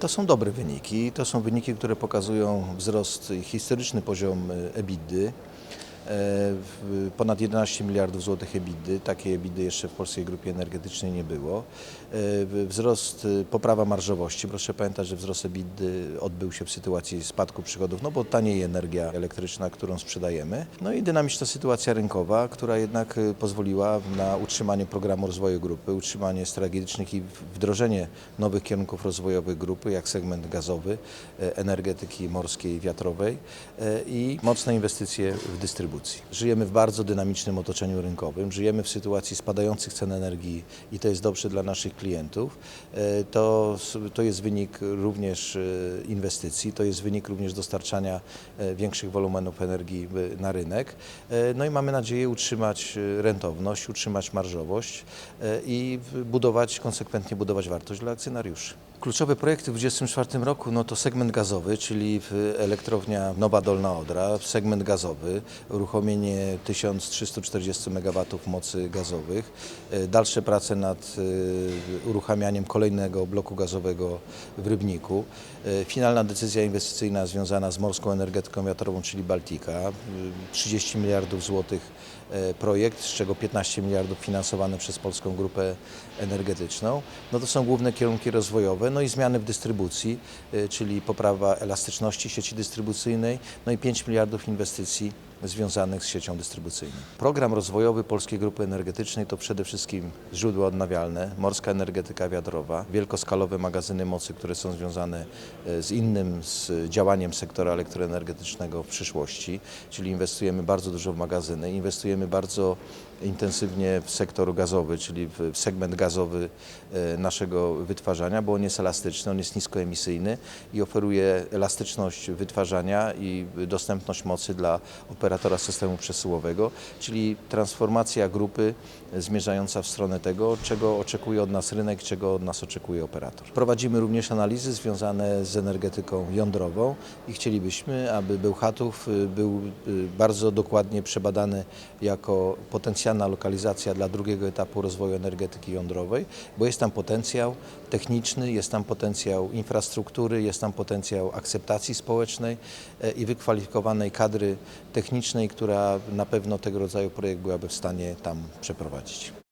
To są dobre wyniki. To są wyniki, które pokazują wzrost, historyczny poziom e, EBITDY. E, Ponad 11 miliardów złotych EBITDY. Takiej EBITDY jeszcze w Polskiej Grupie Energetycznej nie było. E, Wzrost, e, poprawa marżowości. Proszę pamiętać, że wzrost EBITDY odbył się w sytuacji spadku przychodów, no bo taniej energia elektryczna, którą sprzedajemy. No i dynamiczna sytuacja rynkowa, która jednak pozwoliła na utrzymanie programu rozwoju grupy, utrzymanie strategicznych i wdrożenie nowych kierunków rozwojowych grupy, jak segment gazowy, energetyki morskiej, wiatrowej i mocne inwestycje w dystrybucji. Żyjemy w bardzo dynamicznym otoczeniu rynkowym, żyjemy w sytuacji spadających cen energii i to jest dobrze dla naszych klientów. E, To, to jest wynik również e, inwestycji, to jest wynik również dostarczania e, większych wolumenów energii na rynek. No i mamy nadzieję utrzymać rentowność, utrzymać marżowość i budować, konsekwentnie budować wartość dla akcjonariuszy. Kluczowe projekty w 2024 roku no to segment gazowy, czyli elektrownia Nowa Dolna Odra, segment gazowy, uruchomienie 1340 MW mocy gazowych, e, dalsze prace nad e, uruchamianiem kolejnego bloku gazowego w Rybniku, e, finalna decyzja inwestycyjna związana z morską energetyką wiatrową, czyli Baltika, e, 30 miliardów złotych projekt, z czego 15 miliardów finansowane przez Polską Grupę Energetyczną. No to są główne kierunki rozwojowe, no i zmiany w dystrybucji, czyli poprawa elastyczności sieci dystrybucyjnej, no i 5 miliardów inwestycji związanych z siecią dystrybucyjną. Program rozwojowy Polskiej Grupy Energetycznej to przede wszystkim źródła odnawialne, morska energetyka wiatrowa, wielkoskalowe magazyny mocy, które są związane e, z innym z działaniem sektora elektroenergetycznego w przyszłości, czyli inwestujemy bardzo dużo w magazyny, inwestujemy bardzo intensywnie w sektor gazowy, czyli w segment gazowy e, naszego wytwarzania, bo on jest elastyczny, on jest niskoemisyjny i oferuje elastyczność wytwarzania i dostępność mocy dla operatora systemu przesyłowego, czyli transformacja grupy zmierzająca w stronę tego, czego oczekuje od nas rynek, czego od nas oczekuje operator. Prowadzimy również analizy związane z energetyką jądrową i chcielibyśmy, aby Bełchatów y, był y, bardzo dokładnie przebadany jako potencjalna lokalizacja dla drugiego etapu rozwoju energetyki jądrowej, bo jest tam potencjał techniczny, jest tam potencjał infrastruktury, jest tam potencjał akceptacji społecznej e, i wykwalifikowanej kadry technicznej, która na pewno tego rodzaju projekt byłaby w stanie tam przeprowadzić.